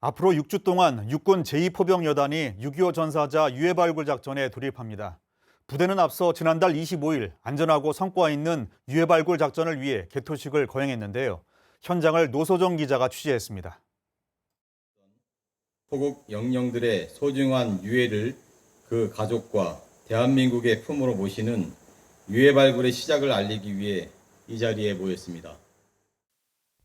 앞으로 6주 동안 육군 제2포병 여단이 6.25 전사자 유해 발굴 작전에 돌입합니다. 부대는 앞서 지난달 25일 안전하고 성과 있는 유해 발굴 작전을 위해 개토식을 거행했는데요. 현장을 노소정 기자가 취재했습니다. 포국 영령들의 소중한 유해를 그 가족과 대한민국의 품으로 모시는 유해 발굴의 시작을 알리기 위해 이 자리에 모였습니다.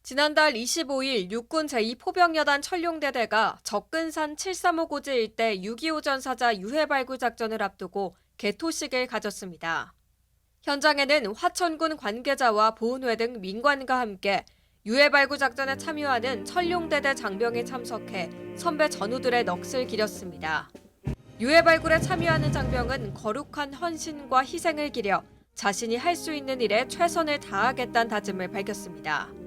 지난달 25일 육군 제2포병여단 천룡대대가 접근산 735 고지 일대 6.25 전사자 유해 발굴 작전을 앞두고 개토식을 가졌습니다. 현장에는 화천군 관계자와 보훈회 등 민관과 함께 유해 발굴 작전에 참여하는 천룡대대 장병이 참석해 선배 전우들의 넋을 기렸습니다. 유해 발굴에 참여하는 장병은 거룩한 헌신과 희생을 기려 자신이 할 수 있는 일에 최선을 다하겠다는 다짐을 밝혔습니다.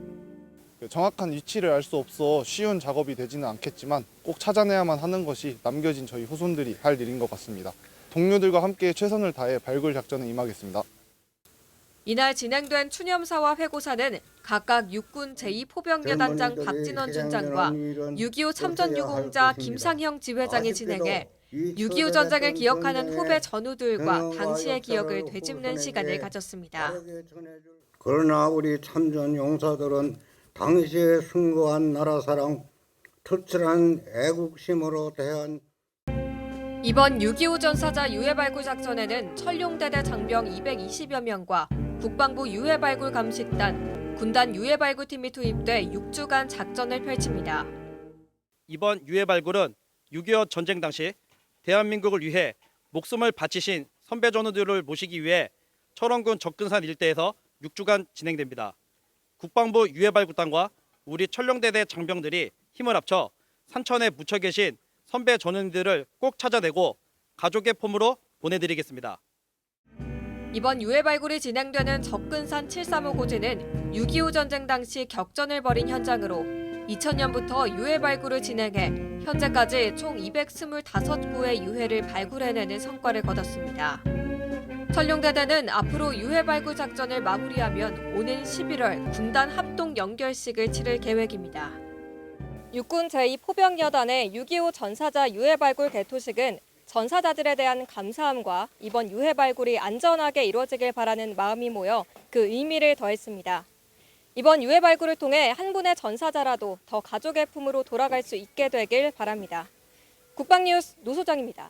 그 정확한 위치를 알 수 없어 쉬운 작업이 되지는 않겠지만 꼭 찾아내야만 하는 것이 남겨진 저희 후손들이 할 일인 것 같습니다. 동료들과 함께 최선을 다해 발굴 작전에 임하겠습니다. 이날 진행된 추념사와 회고사는 각각 육군 제2포병여단장 박진원 준장과 6.25 참전유공자 김상형 지회장이 진행해 6.25 전쟁을 기억하는 후배 전우들과 당시의 기억을 되짚는 시간을 가졌습니다. 그러나 우리 참전 용사들은 당시에 숭고한 나라 사랑, 특출한 애국심으로 대한 이번 6.25 전사자 유해 발굴 작전에는 천룡대대 장병 220여 명과 국방부 유해 발굴 감식단, 군단 유해 발굴팀이 투입돼 6주간 작전을 펼칩니다. 이번 유해 발굴은 6.25 전쟁 당시 대한민국을 위해 목숨을 바치신 선배 전우들을 모시기 위해 철원군 접근산 일대에서 6주간 진행됩니다. 국방부 유해 발굴단과 우리 천령대대 장병들이 힘을 합쳐 산천에 묻혀 계신 선배 전우들을 꼭 찾아내고 가족의 폼으로 보내드리겠습니다. 이번 유해 발굴이 진행되는 접근산 735 고지는 6.25 전쟁 당시 격전을 벌인 현장으로 2000년부터 유해 발굴을 진행해 현재까지 총 225구의 유해를 발굴해내는 성과를 거뒀습니다. 천룡대대는 앞으로 유해 발굴 작전을 마무리하면 오는 11월 군단 합동 연결식을 치를 계획입니다. 육군 제2포병여단의 6.25 전사자 유해 발굴 개토식은 전사자들에 대한 감사함과 이번 유해 발굴이 안전하게 이루어지길 바라는 마음이 모여 그 의미를 더했습니다. 이번 유해 발굴을 통해 한 분의 전사자라도 더 가족의 품으로 돌아갈 수 있게 되길 바랍니다. 국방뉴스 노소정입니다.